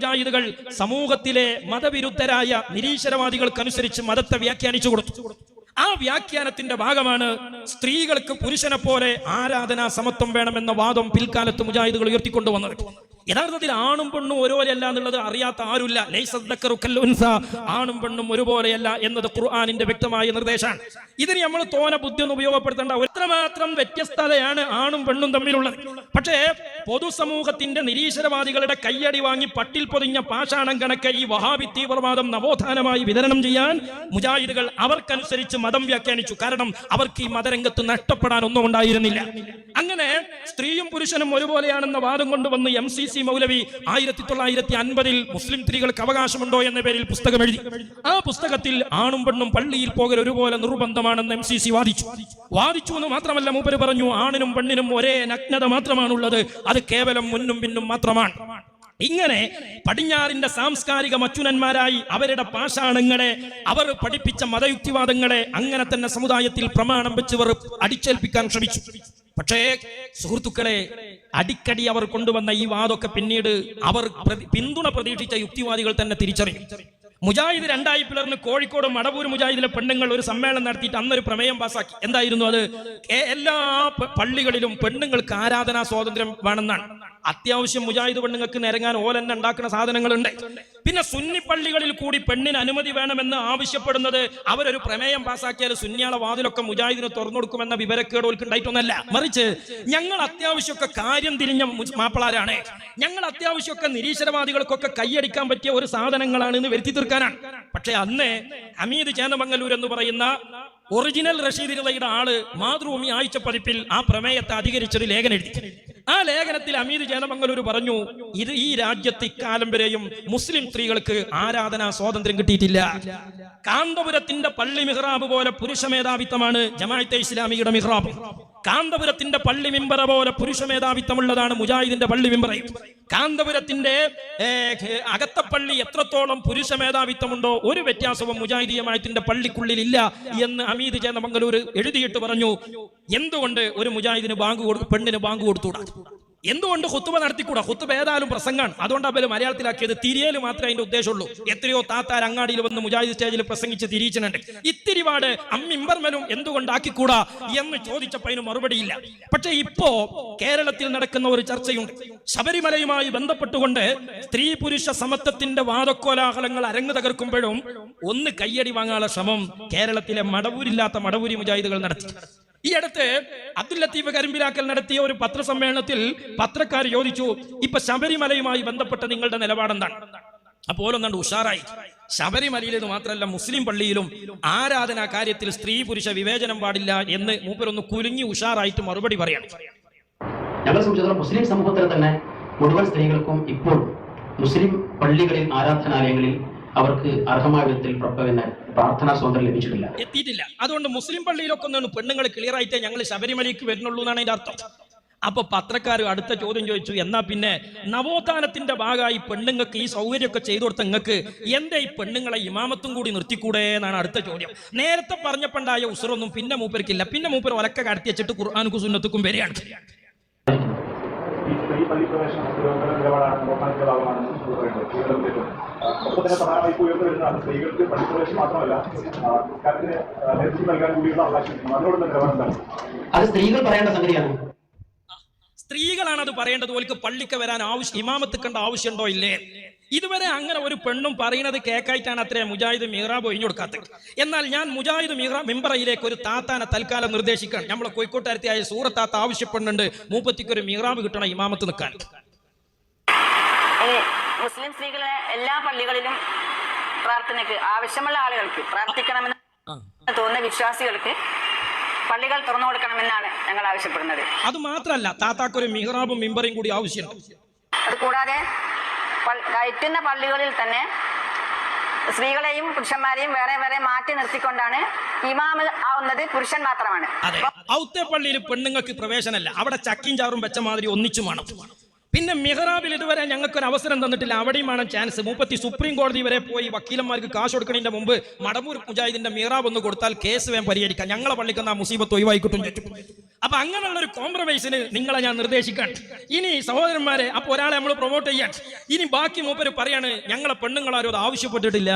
മുജാഹിദുകൾ സമൂഹത്തിലെ മതവിരുദ്ധരായ നിരീശ്വരവാദികൾക്കനുസരിച്ച് മതത്തെ വ്യാഖ്യാനിച്ചു കൊടുത്തു. ആ വ്യാഖ്യാനത്തിന്റെ ഭാഗമാണ് സ്ത്രീകൾക്ക് പുരുഷനെ പോലെ ആരാധനാ സമത്വം വേണമെന്ന വാദം പിൽക്കാലത്ത് മുജാഹിദുകൾ ഉയർത്തിക്കൊണ്ടുവന്നത് യഥാർത്ഥത്തിൽ ആണും പെണ്ണും ഒരുപോലെയല്ല എന്നുള്ളത് അറിയാത്ത ആരുമില്ല. ആണും പെണ്ണും ഒരുപോലെയല്ല എന്നത് ഖുർആാനിന്റെ വ്യക്തമായ നിർദ്ദേശമാണ്. ഇതിന് നമ്മൾ തോന ബുദ്ധി ഒന്നും ഉപയോഗപ്പെടുത്തേണ്ട എത്രമാത്രം വ്യത്യസ്തതയാണ് ആണും പെണ്ണും തമ്മിലുള്ളത്. പക്ഷേ പൊതുസമൂഹത്തിന്റെ നിരീശ്വരവാദികളുടെ കയ്യടി വാങ്ങി പട്ടിൽ പൊതിഞ്ഞ പാഷാണം കണക്ക് ഈ വഹാബി തീവ്രവാദം നവോത്ഥാനമായി വിതരണം ചെയ്യാൻ മുജാഹിദുകൾ അവർക്കനുസരിച്ച് മതം വ്യാഖ്യാനിച്ചു. കാരണം അവർക്ക് ഈ മതരംഗത്ത് നഷ്ടപ്പെടാൻ ഒന്നും ഉണ്ടായിരുന്നില്ല. അങ്ങനെ സ്ത്രീയും പുരുഷനും ഒരുപോലെയാണെന്ന വാദം കൊണ്ടുവന്ന് എം സി സി മൗലവി ആയിരത്തി തൊള്ളായിരത്തി അൻപതിൽ മുസ്ലിം സ്ത്രീകൾക്ക് അവകാശമുണ്ടോ എന്ന പേരിൽ പുസ്തകം എഴുതി. ആ പുസ്തകത്തിൽ ആണും പെണ്ണും പള്ളിയിൽ പോകൽ ഒരുപോലെ നിർബന്ധമാണെന്ന് എം സി സി വാദിച്ചു. വാദിച്ചു എന്ന് മാത്രമല്ല മൂപ്പര് പറഞ്ഞു ആണിനും പെണ്ണിനും ഒരേ നഗ്നത മാത്രമാണുള്ളത്. അത് കേവലം മുന്നും പിന്നും മാത്രമാണ്. ഇങ്ങനെ പടിഞ്ഞാറിന്റെ സാംസ്കാരിക മച്ചുനന്മാരായി അവരുടെ പാഷാണങ്ങളെ അവർ പഠിപ്പിച്ച മതയുക്തിവാദങ്ങളെ അങ്ങനെ തന്നെ സമുദായത്തിൽ പ്രമാണം വെച്ചവർ അടിച്ചേൽപ്പിക്കാൻ ശ്രമിച്ചു. പക്ഷേ സുഹൃത്തുക്കളെ അടിക്കടി അവർ കൊണ്ടുവന്ന ഈ വാദമൊക്കെ പിന്നീട് അവർ പിന്തുണ പ്രതീക്ഷിച്ച യുക്തിവാദികൾ തന്നെ തിരിച്ചറിഞ്ഞു. മുജാഹിദ് രണ്ടായി പിളർന്ന് കോഴിക്കോട് മടവൂർ മുജാഹിദിലെ പെണ്ണുങ്ങൾ ഒരു സമ്മേളനം നടത്തിയിട്ട് അന്നൊരു പ്രമേയം പാസാക്കി. എന്തായിരുന്നു അത്? എല്ലാ പള്ളികളിലും പെണ്ണുങ്ങൾക്ക് ആരാധനാ സ്വാതന്ത്ര്യം വേണമെന്നാണ്. അത്യാവശ്യം മുജാഹിദ് പെണ്ണുങ്ങൾക്ക് നിരങ്ങാൻ ഓലെന്നെ ഉണ്ടാക്കുന്ന സാധനങ്ങളുണ്ട്. പിന്നെ സുന്നി പള്ളികളിൽ കൂടി പെണ്ണിന് അനുമതി വേണമെന്ന് ആവശ്യപ്പെടുന്നത് അവരൊരു പ്രമേയം പാസാക്കിയാൽ സുന്നിയാളെ വാതിലൊക്കെ മുജാഹിദിന് തുറന്നു കൊടുക്കുമെന്ന വിവരക്കേട് ഓൽക്ക് ഉണ്ടായിട്ടൊന്നല്ല മറിച്ച് ഞങ്ങൾ അത്യാവശ്യമൊക്കെ കാര്യം തിരിഞ്ഞ മാപ്പിളാരാണ്. ഞങ്ങൾ അത്യാവശ്യമൊക്കെ നിരീശ്വരവാദികൾക്കൊക്കെ കൈയടിക്കാൻ പറ്റിയ ഒരു സാധനങ്ങളാണ് എന്ന് വരുത്തി തീർക്കാനാണ്. പക്ഷെ അന്ന് അമീദ് ചേന്നമംഗലൂർ എന്ന് പറയുന്ന ഒറിജിനൽ റഷീദിയുടെ ആൾ മാതൃഭൂമി ആഴ്ച പതിപ്പിൽ ആ പ്രമേയത്തെ അധികരിച്ചൊരു ലേഖനം എഴുതി. ആ ലേഖനത്തിൽ അമീദ് ചേന്നമംഗലൂർ പറഞ്ഞു ഇത് ഈ രാജ്യത്ത് ഇക്കാലം വരെയും മുസ്ലിം സ്ത്രീകൾക്ക് ആരാധനാ സ്വാതന്ത്ര്യം കിട്ടിയിട്ടില്ല. കാന്തപുരത്തിന്റെ പള്ളി മിഹ്റാബ് പോലെ പുരുഷ മേധാവിത്വമാണ് ജമാഅത്തെ ഇസ്ലാമിയുടെ മിഹ്റാബ്. കാന്തപുരത്തിന്റെ പള്ളി മിമ്പറ പോലെ പുരുഷ മേധാവിത്വമുള്ളതാണ് മുജാഹിദിന്റെ പള്ളി മിമ്പറയും കാന്തപുരത്തിന്റെ അകത്തപ്പള്ളി എത്രത്തോളം പുരുഷ മേധാവിത്വമുണ്ടോ ഒരു വ്യത്യാസവും മുജാഹിദീയമായത്തിന്റെ പള്ളിക്കുള്ളിൽ ഇല്ല എന്ന് അമീദ് ചേന്നമംഗലൂർ എഴുതിയിട്ട് പറഞ്ഞു. എന്തുകൊണ്ട് ഒരു മുജാഹിദിന് ബാങ്ക് കൊടുത്തു പെണ്ണിന് ബാങ്ക് കൊടുത്തുകൂടാ? എന്തുകൊണ്ട് ഹുത്തുബ നടത്തിക്കൂടാ? ഹുത്തുബ ഏതായാലും പ്രസംഗമാണ്. അതുകൊണ്ട് അവർ മലയാളത്തിലാക്കിയത് തിരിയൽ മാത്രമേ അതിന്റെ ഉദ്ദേശമുള്ളൂ. എത്രയോ താത്താർ അങ്ങാടിയിൽ വന്ന് മുജാഹിദ് സ്റ്റേജിൽ പ്രസംഗിച്ച് തിരിയിച്ചിട്ടുണ്ട്. ഇത്തിരിപാട് അമ്മിമ്പർമലും എന്തുകൊണ്ടാക്കിക്കൂടാ എന്ന് ചോദിച്ചപ്പോ അതിന് മറുപടിയില്ല. പക്ഷെ ഇപ്പോ കേരളത്തിൽ നടക്കുന്ന ഒരു ചർച്ചയുണ്ട്. ശബരിമലയുമായി ബന്ധപ്പെട്ടുകൊണ്ട് സ്ത്രീ പുരുഷ സമത്വത്തിന്റെ വാദക്കോലാഹലങ്ങൾ അരങ്ങു തകർക്കുമ്പോഴും ഒന്ന് കയ്യടി വാങ്ങാനുള്ള ശ്രമം കേരളത്തിലെ മടവൂരില്ലാത്ത മടവൂരി മുജാഹിദുകൾ നടത്തി. ഈ അടുത്ത് അബ്ദുൽ ലത്തീഫ് കരിമ്പിലാക്കൽ നടത്തിയ ഒരു പത്രസമ്മേളനത്തിൽ പത്രക്കാർ ചോദിച്ചു ഇപ്പൊ ശബരിമലയുമായി ബന്ധപ്പെട്ട നിങ്ങളുടെ നിലപാടെന്താണ്? അപ്പോൾ ഒന്നാണ്ട് ഉഷാറായി. ശബരിമലയിലേത് മാത്രമല്ല മുസ്ലിം പള്ളിയിലും ആരാധനാ കാര്യത്തിൽ സ്ത്രീ പുരുഷ വിവേചനം പാടില്ല എന്ന് മൂപ്പരൊന്ന് കുലുങ്ങി ഉഷാറായിട്ട് മറുപടി പറയാണ്. ഞങ്ങളെ സംബന്ധിച്ചിടത്തോളം മുസ്ലിം സമൂഹത്തിൽ തന്നെ മുഴുവൻ സ്ത്രീകൾക്കും ഇപ്പോൾ മുസ്ലിം പള്ളികളിൽ ആരാധനാലയങ്ങളിൽ അവർക്ക് അർഹമായ വിധത്തിൽ പിന്നെ പ്രാർത്ഥനാ സ്വാതന്ത്ര്യം ലഭിച്ചിട്ടില്ല. എത്തിയിട്ടില്ല. അതുകൊണ്ട് മുസ്ലിം പള്ളിയിലൊക്കെ ഒന്നാണ് പെണ്ണുങ്ങൾ ക്ലിയർ ആയിട്ട് ഞങ്ങൾ ശബരിമലയ്ക്ക് വരുന്നുള്ളൂ എന്നാണ് അതിന്റെ അർത്ഥം. അപ്പൊ പത്രക്കാർ അടുത്ത ചോദ്യം ചോദിച്ചു എന്നാ പിന്നെ നവോത്ഥാനത്തിന്റെ ഭാഗമായി പെണ്ണുങ്ങൾക്ക് ഈ സൗകര്യമൊക്കെ ചെയ്തു കൊടുത്ത നിങ്ങൾക്ക് എന്താ ഈ പെണ്ണുങ്ങളെ ഇമാമത്തും കൂടി നിർത്തിക്കൂടെ എന്നാണ് അടുത്ത ചോദ്യം. നേരത്തെ പറഞ്ഞപ്പോണ്ടായ ഉസറൊന്നും പിന്നെ മൂപ്പർക്കില്ല. പിന്നെ മൂപ്പർ ഒലക്ക കടത്തി വെച്ചിട്ട് ഖുർആാനുക്കു സുന്നത്തുക്കും വരികയാണ്. ഈ സ്ത്രീ പള്ളി പ്രവേശനം പുരോഗമന നിലപാടാണ് ഒപ്പം തന്നെ പ്രധാനമായി ഉയർന്നു വരുന്നതാണ് സ്ത്രീകൾക്ക് പഠിപ്രവേശം മാത്രമല്ല സർക്കാരിന് നേതൃത്വം നൽകാൻ കൂടിയുള്ള അവകാശം അതിനോട് നിലപാട് അത് സ്ത്രീകൾ പറയേണ്ട സംഗതിയാണ്. സ്ത്രീകളാണ് അത് പറയേണ്ടത്. ഓൽക്ക് പള്ളിക്ക് വരാൻ ആവശ്യം ഇമാമത്ത് കണ്ട ആവശ്യമുണ്ടോ ഇല്ലേ? ഇതുവരെ അങ്ങനെ ഒരു പെണ്ണും പറയുന്നത് കേക്കായിട്ടാണ് അത്രേ മുജാഹിദ് മിഹ്റാബ് ഒഴിഞ്ഞു കൊടുക്കാത്തത്. എന്നാൽ ഞാൻ മുജാഹിദ് മിഹ്റാബ് മെമ്പറയിലേക്ക് ഒരു താത്താനെ തൽക്കാലം നിർദ്ദേശിക്കാൻ നമ്മളെ കോഴിക്കോട്ടുകാരത്തിയായ സൂറത്താത്ത ആവശ്യപ്പെടുന്നുണ്ട് മൂപ്പത്തിക്കൊരു മിഹ്റാബ് മീറാബ് കിട്ടണം ഇമാമത്ത് നിൽക്കാൻ. മുസ്ലിം സ്ത്രീകളെ എല്ലാ പള്ളികളിലും പ്രാർത്ഥനയ്ക്ക് ആവശ്യമുള്ള ആളുകൾക്ക് പ്രാർത്ഥിക്കണമെന്ന് തോന്നുന്ന വിശ്വാസികൾക്ക് പള്ളികൾ തുറന്നു കൊടുക്കണമെന്നാണ് ഞങ്ങൾ ആവശ്യപ്പെടുന്നത്. അത് മാത്രമല്ല താത്താക്ക് മിഹ്റാബും മിമ്പറും കൂടി ആവശ്യമുണ്ട്. അത് കൂടാതെ കയറ്റുന്ന പള്ളികളിൽ തന്നെ സ്ത്രീകളെയും പുരുഷന്മാരെയും വേറെ വേറെ മാറ്റി നിർത്തിക്കൊണ്ടാണ് ഇമാമ് ആവുന്നത് പുരുഷൻ മാത്രമാണ്. ഔത്തെ പള്ളിയിൽ പെണ്ണുങ്ങൾക്ക് പ്രവേശനമല്ല അവിടെ ചക്കിയും ചാറും വെച്ച മാതിരി ഒന്നിച്ചു വേണം. പിന്നെ മിഹ്റാബിൽ ഇതുവരെ ഞങ്ങൾക്ക് ഒരു അവസരം തന്നിട്ടില്ല. അവിടെയുമാണ് ചാൻസ് മൂപ്പത്തി സുപ്രീം കോടതി വരെ പോയി വക്കീലന്മാർക്ക് കാശ് കൊടുക്കുന്നതിന്റെ മുമ്പ് മടമൂർ മുജാഹിദിന്റെ മിഹ്റാബ് ഒന്ന് കൊടുത്താൽ കേസ് വേം പരിഹരിക്കാം. ഞങ്ങളെ പള്ളിക്കുന്ന ആ മുസീബത്ത് ഒഴിവായിക്കിട്ടും ചുറ്റും അപ്പൊ അങ്ങനെയുള്ള ഒരു കോംപ്രമൈസിന് നിങ്ങളെ ഞാൻ നിർദ്ദേശിക്കാൻ ഇനി സഹോദരന്മാരെ അപ്പൊ ഒരാളെ നമ്മൾ പ്രൊമോട്ട് ചെയ്യാൻ. ഇനി ബാക്കി മൂപ്പര് പറയാണ് ഞങ്ങളെ പെണ്ണുങ്ങളാരും അത് ആവശ്യപ്പെട്ടിട്ടില്ല.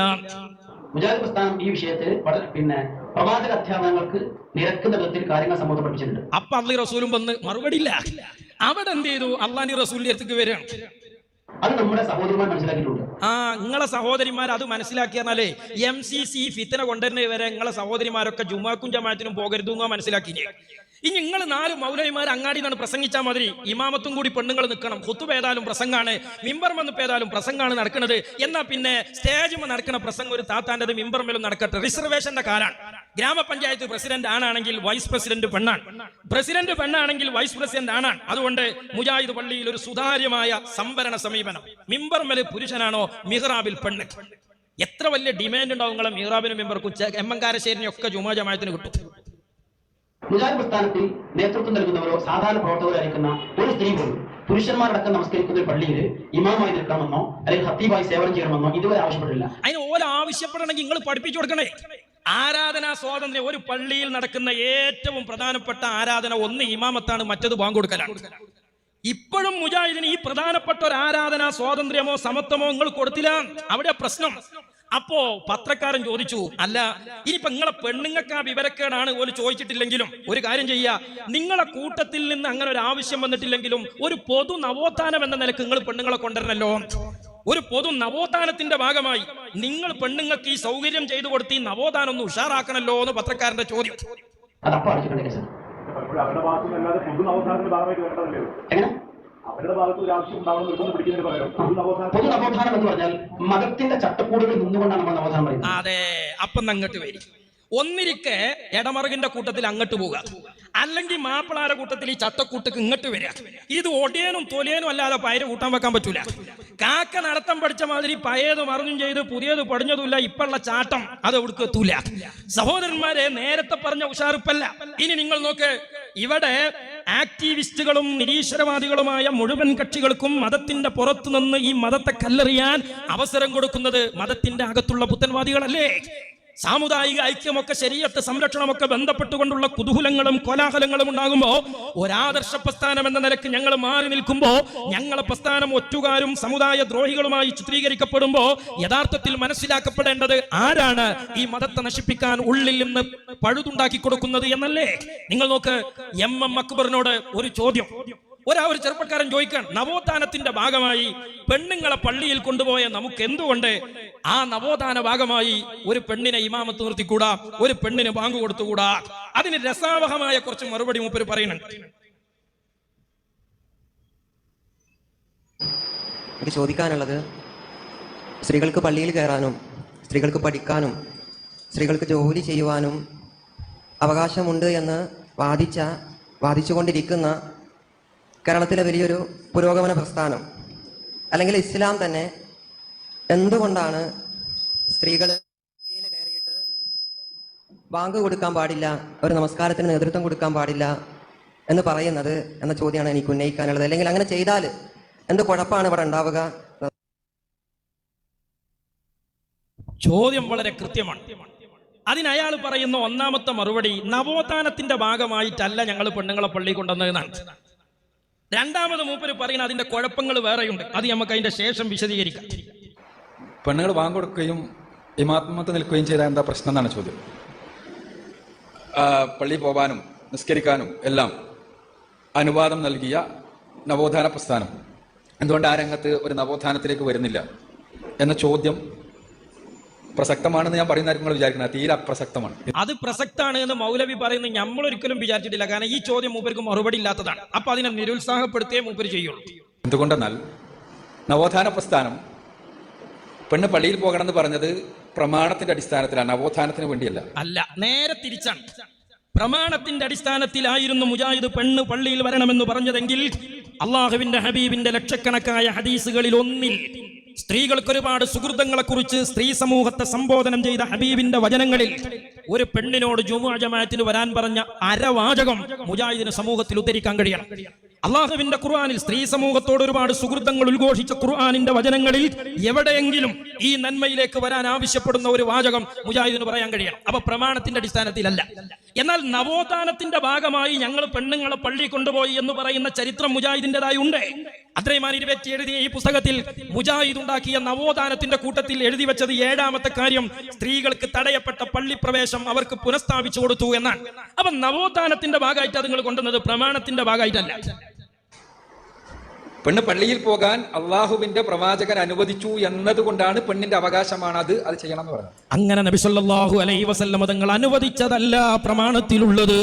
മുജാഹിദ് പ്രസ്ഥാനം ഈ വിഷയത്തിൽ വളരെ പിന്നെ പ്രവാചക അധ്യാപനങ്ങൾക്ക് നിരക്കുന്ന വിധത്തിൽ കാര്യങ്ങൾ പഠിപ്പിച്ചിട്ടുണ്ട്. അപ്പൊ അള്ളി റസൂലും വന്ന് മറുപടി ഇല്ല. അവിടെ എന്ത് ചെയ്തു? അള്ളാഹി റസൂലിന്റെ അടുത്തേക്ക് വരികയാണ്. ആ നിങ്ങളെ സഹോദരിമാർ അത് മനസ്സിലാക്കിയെന്നാലേ എം സി സി ഫിത്തന കൊണ്ടുവരുന്ന വരെ നിങ്ങളെ സഹോദരിമാരൊക്കെ ജുമാക്കും ജമാഅത്തിനും പോകരുത് എന്ന് മനസ്സിലാക്കിയില്ലേ? ഇനി നിങ്ങൾ നാല് മൗലവിമാർ അങ്ങാടി നിന്നാണ് പ്രസംഗിച്ചാൽ മതി ഇമാമത്തും കൂടി പെണ്ണുങ്ങൾ നിൽക്കണം. കുത്തുപേതാലും പ്രസംഗമാണ് മിമ്പർ വന്ന് പേതാലും പ്രസംഗാണ് നടക്കുന്നത്. എന്നാ പിന്നെ സ്റ്റേജ് നടക്കുന്ന പ്രസംഗം ഒരു താത്താന്റെ മിമ്പർ മേലും നടക്കട്ടെ. റിസർവേഷന്റെ കാലാണ്. ഗ്രാമപഞ്ചായത്ത് പ്രസിഡന്റ് ആണാണെങ്കിൽ വൈസ് പ്രസിഡന്റ് പെണ്ണാണ്. പ്രസിഡന്റ് പെണ്ണാണെങ്കിൽ വൈസ് പ്രസിഡന്റ് ആണാണ്. അതുകൊണ്ട് മുജാഹിദ് പള്ളിയിൽ ഒരു സുതാര്യമായ സംവരണ സമീപനം. മിമ്പർ മലി പുരുഷനാണോ മിഹ്റാബിൽ പെണ്ണ്? എത്ര വലിയ ഡിമാൻഡ് ഉണ്ടാവും നിങ്ങളെ മിഹ്റാബിനും മിമ്പർക്കും? എം എം കാരശ്ശേരിനും ഒക്കെ ജുമാ ജമായത്തിന് കിട്ടും. മുജാഹിദ് പ്രസ്ഥാനത്തിൽ നേതൃത്വം നൽകുന്നവരോ സാധാരണ പ്രവർത്തകരോ ആയിരിക്കുന്ന ഒരു സ്ത്രീ പോലും പുരുഷന്മാരടക്കം നമസ്കരിക്കുന്ന ഒരു പള്ളിയിൽ ഇമാമായി നിൽക്കണമെന്നോ അല്ലെങ്കിൽ ഹത്തീബായി സേവനം ചെയ്യണമെന്നോ ഇതുവരെ ആവശ്യപ്പെട്ടില്ല അതിന് ഓരോ ആവശ്യപ്പെടണമെങ്കിൽ നിങ്ങൾ പഠിപ്പിച്ചു കൊടുക്കണേ. ആരാധനാ സ്വാതന്ത്ര്യം ഒരു പള്ളിയിൽ നടക്കുന്ന ഏറ്റവും പ്രധാനപ്പെട്ട ആരാധന ഒന്ന് ഇമാമത്താണ് മറ്റത് ബാങ്ക് കൊടുക്കലാണ് ഇപ്പോഴും മുജാഹിദിന് ഈ പ്രധാനപ്പെട്ട ഒരു ആരാധനാ സ്വാതന്ത്ര്യമോ സമത്വമോ നിങ്ങൾ കൊടുത്തില്ല. അവിടെ പ്രശ്നം. അപ്പോ പത്രക്കാരൻ ചോദിച്ചു അല്ല ഇനിയിപ്പൊ നിങ്ങളെ പെണ്ണുങ്ങൾക്ക് ആ വിവരക്കേടാണ് ഒരു ചോദിച്ചിട്ടില്ലെങ്കിലും ഒരു കാര്യം ചെയ്യുക നിങ്ങളെ കൂട്ടത്തിൽ നിന്ന് അങ്ങനെ ഒരു ആവശ്യം വന്നിട്ടില്ലെങ്കിലും ഒരു പൊതു നവോത്ഥാനം എന്ന നിലയ്ക്ക് നിങ്ങൾ പെണ്ണുങ്ങളെ കൊണ്ടുവരണല്ലോ. ഒരു പൊതു നവോത്ഥാനത്തിന്റെ ഭാഗമായി നിങ്ങൾ പെണ്ണുങ്ങൾക്ക് ഈ സൗകര്യം ചെയ്തു കൊടുത്ത് ഈ നവോത്ഥാനം ഒന്ന് ഉഷാറാക്കണല്ലോ എന്ന് പത്രക്കാരന്റെ ചോദ്യം. പൊതു നവോത്ഥാനം എന്ന് പറഞ്ഞാൽ മതത്തിന്റെ ചട്ടക്കൂടുകളിൽ നിന്നുകൊണ്ടാണ് നമ്മൾ നവോത്ഥാനം പറയുന്നത്. അതെ അപ്പം അങ്ങോട്ട് വരും. ഒന്നിരിക്കെ എടമറുകിന്റെ കൂട്ടത്തിൽ അങ്ങോട്ട് പോകുക അല്ലെങ്കിൽ മാപ്പിളാര കൂട്ടത്തിൽ ഈ ചട്ടക്കൂട്ടക്ക് ഇങ്ങോട്ട് വരിക. ഇത് ഒടിയനും തൊലിയനും അല്ലാതെ പയര് കൂട്ടാൻ വെക്കാൻ പറ്റൂല. കാക്ക നടത്തം പഠിച്ച മാതിരി പഴയത് മറിഞ്ഞും ചെയ്ത് പുതിയത് പഠിഞ്ഞതുമില്ല ഇപ്പുള്ള ചാട്ടം അത് എവിടേക്ക് എത്തൂല. സഹോദരന്മാരെ നേരത്തെ പറഞ്ഞ ഉഷാറിപ്പല്ല. ഇനി നിങ്ങൾ നോക്ക് ഇവിടെ ആക്ടിവിസ്റ്റുകളും നിരീശ്വരവാദികളുമായ മുഴുവൻ കക്ഷികൾക്കും മതത്തിന്റെ പുറത്തു നിന്ന് ഈ മതത്തെ കല്ലെറിയാൻ അവസരം കൊടുക്കുന്നത് മതത്തിന്റെ അകത്തുള്ള പുത്തൻവാദികളല്ലേ സാമുദായിക ഐക്യമൊക്കെ ശരീരത്തെ സംരക്ഷണമൊക്കെ ബന്ധപ്പെട്ടുകൊണ്ടുള്ള കുതൂഹലങ്ങളും കോലാഹലങ്ങളും ഉണ്ടാകുമ്പോ ഒരാദർശ പ്രസ്ഥാനം എന്ന നിലയ്ക്ക് ഞങ്ങൾ മാറി നിൽക്കുമ്പോ ഞങ്ങളെ പ്രസ്ഥാനം ഒറ്റുകാരും സമുദായ ദ്രോഹികളുമായി ചിത്രീകരിക്കപ്പെടുമ്പോ യഥാർത്ഥത്തിൽ മനസ്സിലാക്കപ്പെടേണ്ടത് ആരാണ് ഈ മതത്തെ നശിപ്പിക്കാൻ ഉള്ളിൽ നിന്ന് പഴുതുണ്ടാക്കി കൊടുക്കുന്നത് എന്നല്ലേ? നിങ്ങൾ നോക്ക് എം എം അക്ബറിനോട് ഒരു ചോദ്യം. ഒരാ ഒരു ചെറുപ്പക്കാരൻ ചോദിക്കാൻ നവോത്ഥാനത്തിന്റെ ഭാഗമായി പെണ്ണുങ്ങളെ പള്ളിയിൽ കൊണ്ടുപോയ നമുക്ക് എന്തുകൊണ്ട് ആ നവോത്ഥാന ഭാഗമായി ഒരു പെണ്ണിനെ ഇമാമത്ത് നിർത്തിക്കൂടാ ഒരു പെണ്ണിന് ബാങ്ക് കൊടുത്തുകൂടാ. അതിന് രസാവഹമായ കുറച്ച് മറുപടി മൂപ്പര് പറയുന്നുണ്ട്. എനിക്ക് ചോദിക്കാനുള്ളത് സ്ത്രീകൾക്ക് പള്ളിയിൽ കയറാനും സ്ത്രീകൾക്ക് പഠിക്കാനും സ്ത്രീകൾക്ക് ജോലി ചെയ്യുവാനും അവകാശമുണ്ട് എന്ന് വാദിച്ച വാദിച്ചുകൊണ്ടിരിക്കുന്ന കേരളത്തിലെ വലിയൊരു പുരോഗമന പ്രസ്ഥാനം. അല്ലെങ്കിൽ ഇസ്ലാം തന്നെ എന്തുകൊണ്ടാണ് സ്ത്രീകൾ ബാങ്ക് കൊടുക്കാൻ പാടില്ല ഒരു നമസ്കാരത്തിന് നേതൃത്വം കൊടുക്കാൻ പാടില്ല എന്ന് പറയുന്നത് എന്ന ചോദ്യമാണ് എനിക്ക് ഉന്നയിക്കാനുള്ളത്. അല്ലെങ്കിൽ അങ്ങനെ ചെയ്താൽ എന്ത് കുഴപ്പമാണ് ഇവിടെ ഉണ്ടാവുക? ചോദ്യം വളരെ കൃത്യമാണ്. അതിന് അയാൾ പറയുന്ന ഒന്നാമത്തെ മറുപടി നവോത്ഥാനത്തിന്റെ ഭാഗമായിട്ടല്ല ഞങ്ങൾ പെണ്ണുങ്ങളെ പള്ളി കൊണ്ടുവന്നതെന്നാണ്. രണ്ടാമത് മൂപ്പര് പറയുന്ന അതിന്റെ കുഴപ്പങ്ങൾ വേറെയുണ്ട്. അത് നമുക്ക് അതിന്റെ ശേഷം വിശദീകരിക്കാം. പെണ്ണുങ്ങൾ വാങ്ങിക്കൊടുക്കുകയും ഇമാത്മത്ത് നിൽക്കുകയും ചെയ്താൽ എന്താ പ്രശ്നം എന്നാണ് ചോദ്യം. പള്ളി പോവാനും നിസ്കരിക്കാനും എല്ലാം അനുവാദം നൽകിയ നവോത്ഥാന പ്രസ്ഥാനം. എന്തുകൊണ്ട് ആ രംഗത്ത് ഒരു നവോത്ഥാനത്തിലേക്ക് വരുന്നില്ല? എന്ന ചോദ്യം പ്രസക്തമാണെന്ന് ഞാൻ പറയുന്ന നിങ്ങൾ വിചാരിക്കുന്നത്. തീരെ അപ്രസക്തമാണ്. അത് പ്രസക്താണ് എന്ന് മൗലവി പറയുന്നത് നമ്മൾ ഒരിക്കലും വിചാരിച്ചിട്ടില്ല. കാരണം ഈ ചോദ്യം മൂപ്പർക്ക് മറുപടി ഇല്ലാത്തതാണ്. അപ്പൊ അതിനെ നിരുത്സാഹപ്പെടുത്തേ മൂപ്പർ ചെയ്യുള്ളൂ. എന്തുകൊണ്ടെന്നാൽ നവോത്ഥാന പ്രസ്ഥാനം പെണ്ണ് പള്ളിയിൽ പോകണമെന്ന് പറഞ്ഞത് പ്രമാണത്തിന്റെ അടിസ്ഥാനത്തിലാണ്. നവോത്ഥാനത്തിന് വേണ്ടിയല്ല. അല്ല നേരെ തിരിച്ചാണ്. പ്രമാണത്തിന്റെ അടിസ്ഥാനത്തിലായിരുന്നു മുജാഹിദ് പെണ്ണ് പള്ളിയിൽ വരണമെന്ന് പറഞ്ഞതെങ്കിൽ അള്ളാഹുവിന്റെ ഹബീബിന്റെ ലക്ഷക്കണക്കായ ഹദീസുകളിൽ ഒന്നിൽ സ്ത്രീകൾക്ക് ഒരുപാട് സുഹൃതങ്ങളെ കുറിച്ച് സ്ത്രീ സമൂഹത്തെ സംബോധനം ചെയ്ത ഹബീബിന്റെ വചനങ്ങളിൽ ഒരു പെണ്ണിനോട് ജുമുഅ ജമാഅത്തിന് വരാൻ പറഞ്ഞ അരവാചകം മുജാഹിദിന് സമൂഹത്തിൽ ഉദ്ധരിക്കാൻ കഴിയണം. അള്ളാഹുവിന്റെ ഖുർആാനിൽ സ്ത്രീ സമൂഹത്തോട് ഒരുപാട് സുഹൃതങ്ങൾ ഉദ്ഘോഷിച്ച ഖുർആാനിന്റെ വചനങ്ങളിൽ എവിടെയെങ്കിലും ഈ നന്മയിലേക്ക് വരാൻ ആവശ്യപ്പെടുന്ന ഒരു വാചകം മുജാഹിദിന് പറയാൻ കഴിയണം. അപ്പൊ പ്രമാണത്തിന്റെ അടിസ്ഥാനത്തിലല്ല. എന്നാൽ നവോത്ഥാനത്തിന്റെ ഭാഗമായി ഞങ്ങൾ പെണ്ണുങ്ങളെ പള്ളി കൊണ്ടുപോയി എന്ന് പറയുന്ന ചരിത്രം മുജാഹിദിന്റേതായി ഉണ്ട് അത്രയുമാൻ ഇരുപത്തി എഴുതിയ ഈ പുസ്തകത്തിൽ മുജാഹിദ് ഉണ്ടാക്കിയ നവോത്ഥാനത്തിന്റെ കൂട്ടത്തിൽ എഴുതി വെച്ചത് ഏഴാമത്തെ കാര്യം സ്ത്രീകൾക്ക് തടയപ്പെട്ട പള്ളിപ്രവേശം അവർക്ക് പുനഃസ്ഥാപിച്ചു കൊടുത്തു എന്നാണ്. അപ്പൊ നവോത്ഥാനത്തിന്റെ ഭാഗമായിട്ട് നിങ്ങൾ കൊണ്ടുവന്നത് പ്രമാണത്തിന്റെ ഭാഗമായിട്ടല്ല. പെണ്ണ് പള്ളിയിൽ പോകാൻ അള്ളാഹുവിന്റെ പ്രവാചകൻ അനുവദിച്ചു എന്നതുകൊണ്ടാണ് പെണ്ണിന്റെ അവകാശമാണ് അത് അത് ചെയ്യണം എന്ന് പറഞ്ഞത്. അങ്ങനെ നബിസല്ലാഹു അലൈ വസല്ലമ തങ്ങൾ അനുവദിച്ചതല്ല പ്രമാണത്തിലുള്ളത്.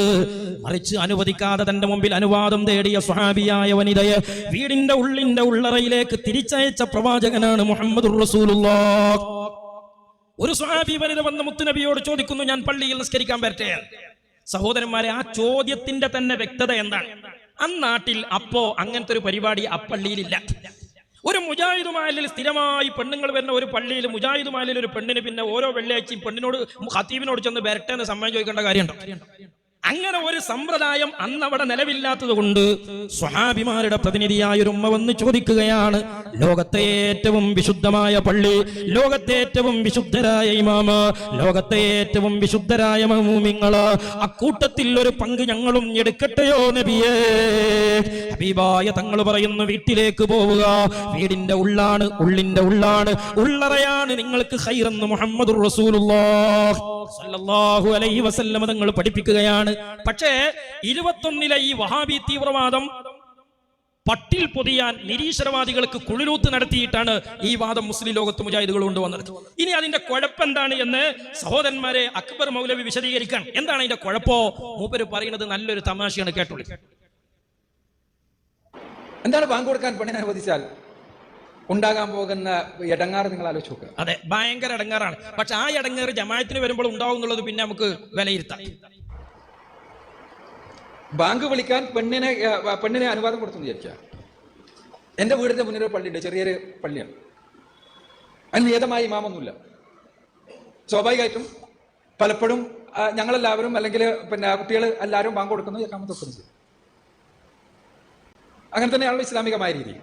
മറിച്ച് അനുവദിക്കാതെ തന്റെ മുമ്പിൽ അനുവാദം തേടിയ സ്വഹാബിയായ വനിതയെ വീടിന്റെ ഉള്ളിന്റെ ഉള്ളറയിലേക്ക് തിരിച്ചയച്ച പ്രവാചകനാണ് മുഹമ്മദ് ഒരു സ്വഹാബി വനിത വന്ന മുത്തുനബിയോട് ചോദിക്കുന്നു ഞാൻ പള്ളിയിൽ നിസ്കരിക്കാൻ പറ്റേ സഹോദരന്മാരെ ആ ചോദ്യത്തിന്റെ തന്നെ വ്യക്തത എന്താണ്? അന്നാട്ടിൽ അപ്പോ അങ്ങനത്തെ ഒരു പരിപാടി അപ്പള്ളിയിലില്ല ഒരു മുജാഹിദുമാലിൽ സ്ഥിരമായി പെണ്ണുങ്ങൾ വരുന്ന ഒരു പള്ളിയിൽ മുജാഹിദുമാലിൽ ഒരു പെണ്ണിന് പിന്നെ ഓരോ വെള്ളിയാഴ്ചയും പെണ്ണിനോട് ഖത്തീബിനോട് ചെന്ന് വരട്ടെ എന്ന് സമ്മതം ചോദിക്കേണ്ട കാര്യമുണ്ടോ? അങ്ങനെ ഒരു സമ്പ്രദായം അന്ന് അവിടെ നിലവില്ലാത്തത് കൊണ്ട് സ്വഹാബിമാരുടെ പ്രതിനിധിയായ ഒരു ഉമ്മ വന്ന് ചോദിക്കുകയാണ് ലോകത്തെ ഏറ്റവും വിശുദ്ധമായ പള്ളി ലോകത്തെ ഏറ്റവും വിശുദ്ധരായ ഇമാമ ലോകത്തെ ഏറ്റവും വിശുദ്ധരായ മമൂമിങ്ങൾ അക്കൂട്ടത്തിൽ ഒരു പങ്ക് ഞങ്ങളും എടുക്കട്ടെയോ നബിയേ? ഹബീബായ തങ്ങൾ പറയുന്നു വീട്ടിലേക്ക് പോവുക വീടിന്റെ ഉള്ളാണ് ഉള്ളിന്റെ ഉള്ളാണ് ഉള്ളറയാണ് നിങ്ങൾക്ക് ഹൈറെന്ന് മുഹമ്മദ് സല്ലല്ലാഹു അലൈഹി തങ്ങൾ പഠിപ്പിക്കുകയാണ്. പക്ഷേ ഇരുപത്തൊന്നിലെ ഈ വഹാബി തീവ്രവാദം പട്ടിൽ പൊതിയാൻ നിരീശ്വരവാദികൾക്ക് കുളിരൂത്ത് നടത്തിയിട്ടാണ് ഈ വാദം മുസ്ലിം ലോകത്ത് മുജാഹിദുകൾ കൊണ്ടുവന്നത്. ഇനി അതിന്റെ കുഴപ്പെന്താണ് എന്ന് സഹോദരന്മാരെ അക്ബർ മൗലവി വിശദീകരിക്കാൻ. എന്താണ് അതിന്റെ കുഴപ്പോ? മൂപ്പര് പറയുന്നത് നല്ലൊരു തമാശയാണ് കേട്ടോളി. എന്താണ് ബാങ്ക് കൊടുക്കാൻ പെണ്ണിനെ അനുവദിച്ചാൽ ഉണ്ടാകാൻ പോകുന്ന ഇടങ്ങാറ് നിങ്ങൾ ആലോചിച്ച് നോക്കുക. അതെ ഭയങ്കര ഇടങ്ങാറാണ്. പക്ഷെ ആ ഇടങ്ങേറ് ജമായത്തിന് വരുമ്പോൾ ഉണ്ടാവും എന്നുള്ളത് പിന്നെ നമുക്ക് വിലയിരുത്താം. ബാങ്ക് വിളിക്കാൻ പെണ്ണിനെ പെണ്ണിനെ അനുവാദം കൊടുത്തു എന്ന് വിചാരിക്കുക എന്റെ വീടിന്റെ മുന്നിൽ ഒരു പള്ളിയുണ്ട് ചെറിയൊരു പള്ളിയാണ്. അതിന് നിയതമായ ഇമാമൊന്നുമില്ല. സ്വാഭാവികമായിട്ടും പലപ്പോഴും ഞങ്ങളെല്ലാവരും അല്ലെങ്കിൽ പിന്നെ കുട്ടികൾ എല്ലാവരും ബാങ്ക് കൊടുക്കുന്നു കേൾക്കാമത്ത് വെക്കുന്നു ചെയ്യും അങ്ങനെ തന്നെയാണല്ലോ ഇസ്ലാമികമായ രീതി.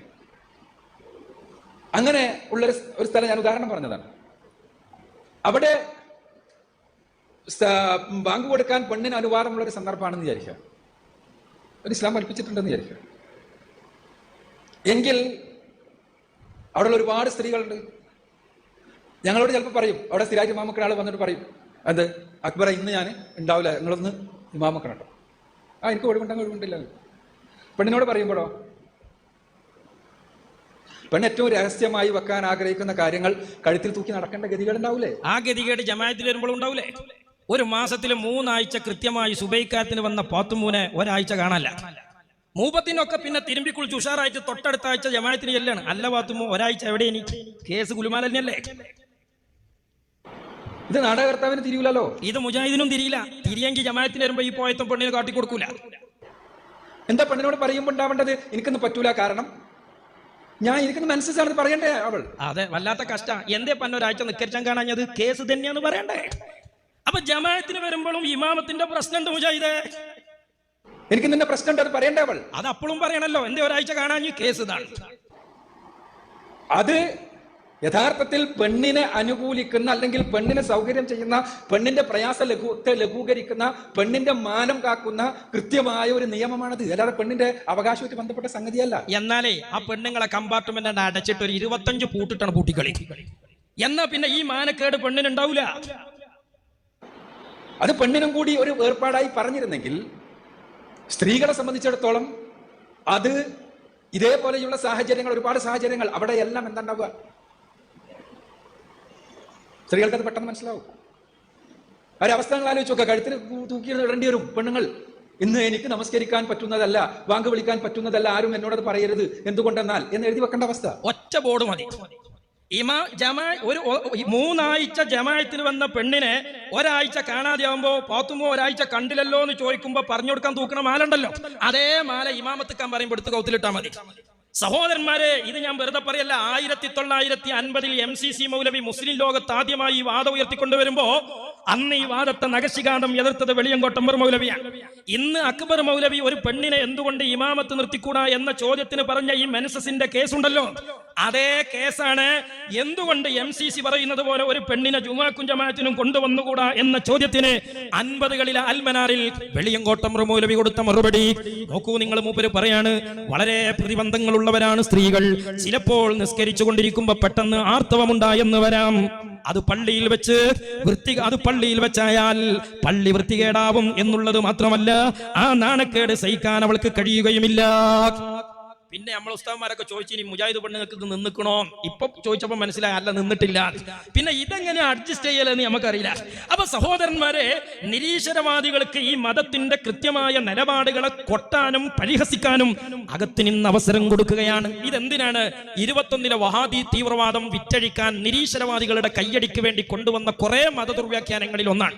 അങ്ങനെ ഉള്ളൊരു ഒരു സ്ഥലം ഞാൻ ഉദാഹരണം പറഞ്ഞതാണ്. അവിടെ ബാങ്ക് കൊടുക്കാൻ പെണ്ണിന് അനുവാദമുള്ള ഒരു സന്ദർഭമാണെന്ന് വിചാരിക്കുക. ഒരു ഇസ്ലാം പഠിപ്പിച്ചിട്ടുണ്ടെന്ന് വിചാരിക്കുക. എങ്കിൽ അവിടെയുള്ള ഒരുപാട് സ്ത്രീകളുണ്ട്. ഞങ്ങളോട് ചിലപ്പോൾ പറയും അവിടെ സ്ഥിരാജ് ഇമാമക്കൾ ആൾ വന്നിട്ട് പറയും അത് അക്ബറ ഇന്ന് ഞാൻ ഉണ്ടാവില്ല നിങ്ങളൊന്ന് ഇമാമക്കണം ആ എനിക്ക് ഒഴിവുണ്ടെങ്കിൽ ഒഴിവുണ്ടില്ല പെണ്ണിനോട് പറയുമ്പോഴോ പെണ്ണ് ഏറ്റവും രഹസ്യമായി വെക്കാൻ ആഗ്രഹിക്കുന്ന കാര്യങ്ങൾ കഴുത്തിൽ തൂക്കി നടക്കേണ്ട ഉണ്ടാവില്ലേ ആ ഗതികേട് ജമായത്തിൽ വരുമ്പോൾ ഉണ്ടാവില്ലേ ഒരു മാസത്തിൽ മൂന്നാഴ്ച കൃത്യമായി സുബൈക്കാത്തിന് വന്ന പാത്തുമൂനെ ഒരാഴ്ച കാണാല്ല മൂപ്പത്തിനൊക്കെ പിന്നെ തിരുമ്പി കുളിച്ച് ഉഷാറായിട്ട് തൊട്ടടുത്ത ആഴ്ച ജമായത്തിന് ചെല്ലാണ്. അല്ല പാത്തുമോ ഒരാഴ്ച എവിടെ എനിക്ക് കേസ് ഗുലുമാല തന്നെയല്ലേ ഇത് നാടകർത്താവിന് തിരിയില്ലല്ലോ ഇത് മുജാഹിദിനും തിരിയില്ല. തിരിയെങ്കിൽ ജമായത്തിന് വരുമ്പോ ഈ പോയത്തും പെണ്ണിനെ കാട്ടിക്കൊടുക്കൂല. എന്താ പെണ്ണിനോട് പറയുമ്പോൾ ഉണ്ടാവേണ്ടത് എനിക്കൊന്നും പറ്റൂല കാരണം? ഞാൻ ഇരിക്കുന്ന മനസ്സിലാണ് പറയണ്ടേ അവൾ? അതെ വല്ലാത്ത കഷ്ട. എന്തേ പന്ന ഒരാഴ്ച നിക്കരിച്ചാൻ കാണാഞ്ഞത്? കേസ് തന്നെയാന്ന് പറയണ്ടേ? അപ്പൊ ജമായത്തിന് വരുമ്പോഴും ഇമാമത്തിന്റെ പ്രശ്നം എന്താ മുജാഹിദേ? എനിക്ക് നിന്റെ പ്രശ്നം ഉണ്ട് അത് പറയണ്ടേ അവൾ? അത് അപ്പോഴും പറയണല്ലോ. എന്തേ ഒരാഴ്ച കാണാഞ്ഞ് കേസ് ഇതാണ്. അത് യഥാർത്ഥത്തിൽ പെണ്ണിനെ അനുകൂലിക്കുന്ന അല്ലെങ്കിൽ പെണ്ണിനെ സൗകര്യം ചെയ്യുന്ന പെണ്ണിന്റെ പ്രയാസ ലഘുത്തെ ലഘൂകരിക്കുന്ന പെണ്ണിന്റെ മാനം കാക്കുന്ന കൃത്യമായ ഒരു നിയമമാണത്. അല്ലാതെ പെണ്ണിന്റെ അവകാശവുമായി ബന്ധപ്പെട്ട സംഗതിയല്ല. എന്നാലേ ആ പെണ്ണുങ്ങളെ കമ്പാർട്ട്മെന്റ് അടച്ചിട്ട് ഒരു ഇരുപത്തഞ്ച് പൂട്ടിട്ടാണ് പൂട്ടിക്കളി. എന്നാ പിന്നെ ഈ മാനക്കേട് പെണ്ണിനുണ്ടാവൂല? അത് പെണ്ണിനും കൂടി ഒരു ഏർപ്പാടായി പറഞ്ഞിരുന്നെങ്കിൽ സ്ത്രീകളെ സംബന്ധിച്ചിടത്തോളം അത് ഇതേപോലെയുള്ള സാഹചര്യങ്ങൾ ഒരുപാട് സാഹചര്യങ്ങൾ അവിടെ എല്ലാം എന്താണ്ടാവുക? സ്ത്രീകൾക്ക് അത് പെട്ടെന്ന് മനസ്സിലാവും. ഒരവസ്ഥ നിങ്ങൾ ആലോചിച്ച് നോക്കുക കഴുത്തിന് തൂക്കി ഇടേണ്ടി വരും പെണ്ണുങ്ങൾ. ഇന്ന് എനിക്ക് നമസ്കരിക്കാൻ പറ്റുന്നതല്ല വാങ്ക് വിളിക്കാൻ പറ്റുന്നതല്ല ആരും എന്നോടത് പറയരുത്. എന്തുകൊണ്ടെന്നാൽ എന്ന് എഴുതി വെക്കേണ്ട അവസ്ഥ. ഒറ്റ ബോർഡ് മതി. ഇമാ ജമാ ഒരു മൂന്നാഴ്ച ജമായത്തിന് വന്ന പെണ്ണിനെ ഒരാഴ്ച കാണാതെയാവുമ്പോ പോത്തുമ്പോ ഒരാഴ്ച കണ്ടില്ലല്ലോ എന്ന് ചോദിക്കുമ്പോ പറഞ്ഞു കൊടുക്കാൻ തൂക്കണ മാല ഉണ്ടല്ലോ അതേ മാല ഇമാമത്തിക്കാൻ പറയുമ്പോൾ എടുത്ത് കൗത്തിലിട്ടാ മതി. സഹോദരന്മാരെ ഇത് ഞാൻ വെറുതെ പറയല്ല. ആയിരത്തി തൊള്ളായിരത്തി അൻപതിൽ എം സി സി മൗലവി മുസ്ലിം ലോകത്ത് ആദ്യമായി ഈ വാദം ഉയർത്തിക്കൊണ്ടുവരുമ്പോ അന്ന് ഈ വാദത്തെ നഗശികാന്തം എതിർത്തത് വെളിയങ്കോട്ടമ്പർ മൗലവിയാണ് ഇന്ന് അക്ബർ മൗലവി ഒരു പെണ്ണിനെ എന്തുകൊണ്ട് ഇമാമത്ത് നിർത്തിക്കൂടാ എന്ന ചോദ്യത്തിന് പറഞ്ഞ ഈ മെൻസസിന്റെ കേസുണ്ടല്ലോ. അതേ കേസാണ് എന്തുകൊണ്ട് എം സി സി പറയുന്നത് പോലെ ഒരു പെണ്ണിനെ ജുമാക്കും ജമാഅത്തിനും കൊണ്ടുവന്നുകൂടാ എന്ന ചോദ്യത്തിന് അൻപതുകളിലെ അൽമനാറിൽ വെളിയങ്കോട്ടം മൗലവി കൊടുത്ത മറുപടി. നോക്കൂ നിങ്ങൾ മൂപ്പര് പറയാണ് വളരെ പ്രതിബന്ധങ്ങളുള്ളവരാണ് സ്ത്രീകൾ. ചിലപ്പോൾ നിസ്കരിച്ചു കൊണ്ടിരിക്കുമ്പോ പെട്ടെന്ന് ആർത്തവമുണ്ടായെന്ന് വരാം. അത് പള്ളിയിൽ വെച്ച് വൃത്തി അത് പള്ളിയിൽ വെച്ചായാൽ പള്ളി വൃത്തികേടാവും എന്നുള്ളത് മാത്രമല്ല ആ നാണക്കേട് സഹിക്കാൻ അവൾക്ക് കഴിയുകയുമില്ല. പിന്നെ നമ്മൾ ഉസ്താവന്മാരൊക്കെ ചോദിച്ചു ഇനി മുജാഹിദ് പെണ്ണുങ്ങൾക്ക് നിന്നിക്കണോ? ഇപ്പൊ ചോദിച്ചപ്പോ മനസ്സിലായി അല്ല നിന്നിട്ടില്ല. പിന്നെ ഇതെങ്ങനെ അഡ്ജസ്റ്റ് ചെയ്യലെന്ന് നമുക്കറിയില്ല. അപ്പൊ സഹോദരന്മാരെ നിരീശ്വരവാദികൾക്ക് ഈ മതത്തിന്റെ കൃത്യമായ നിലപാടുകളെ കൊട്ടാനും പരിഹസിക്കാനും അകത്ത് നിന്ന് അവസരം കൊടുക്കുകയാണ്. ഇതെന്തിനാണ്? ഇരുപത്തൊന്നിലെ വഹാദി തീവ്രവാദം വിറ്റഴിക്കാൻ നിരീശ്വരവാദികളുടെ കയ്യടിക്ക് വേണ്ടി കൊണ്ടുവന്ന കുറെ മതദുർവ്യാഖ്യാനങ്ങളിൽ ഒന്നാണ്.